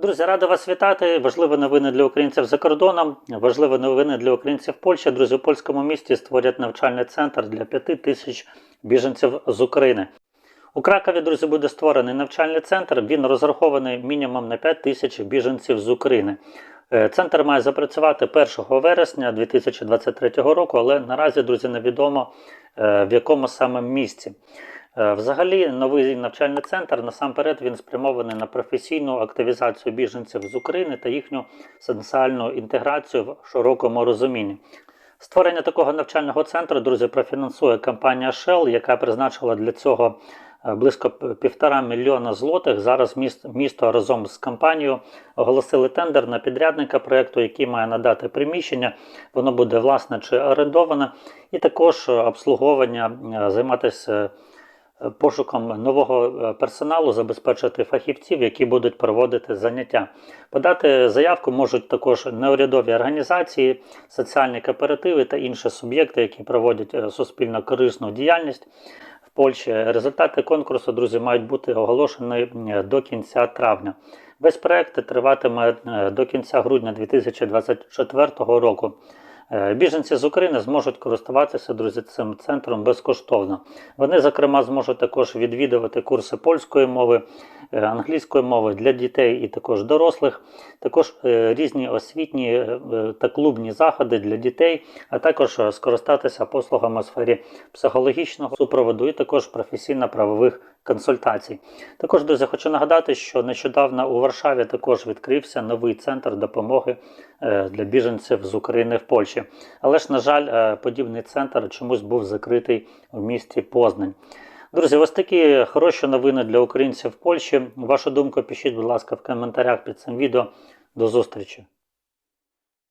Друзі, радий вас вітати. Важливі новини для українців за кордоном, важливі новини для українців Польщі. Друзі, у польському місті створять навчальний центр для п'яти тисяч біженців з України. У Кракові, друзі, буде створений навчальний центр. Він розрахований мінімум на 5 тисяч біженців з України. Е, Центр має запрацювати 1 вересня 2023 року, але наразі, друзі, невідомо е, в якому саме місці. Е, Взагалі, новий навчальний центр насамперед він спрямований на професійну активізацію біженців з України та їхню соціальну інтеграцію в широкому розумінні. Створення такого навчального центру, друзі, профінансує компанія Shell, яка призначила для цього е, близько півтора мільйона злотих. Зараз міст- місто разом з компанією оголосили тендер на підрядника проєкту, який має надати приміщення. Воно буде власне чи орендоване, і також е, обслуговування займатися. Пошуком нового е, персоналу забезпечити фахівців, які будуть проводити заняття. Подати заявку можуть також неурядові організації, соціальні кооперативи та інші суб'єкти, які проводять е, суспільно корисну діяльність в Польщі. Результати конкурсу, друзі, мають бути оголошені е, до кінця травня. Весь проект триватиме до кінця грудня 2024 року. Е, Біженці з України зможуть користуватися друзі цим центром безкоштовно. Вони, зокрема, зможуть також відвідувати курси польської мови, е, англійської мови для дітей і також дорослих, також е, різні освітні та клубні заходи для дітей, а також скористатися послугами у сфері психологічного супроводу і також професійно-правових консультацій. Також, друзі, хочу нагадати, що нещодавно у Варшаві також відкрився новий центр допомоги е, для біженців з України в Польщі. Але ж, на жаль, е, подібний центр чомусь був закритий в місті Познань. Друзі, ось такі хороші новини для українців в Польщі. Вашу думку пишіть, будь ласка, в коментарях під цим відео. До зустрічі!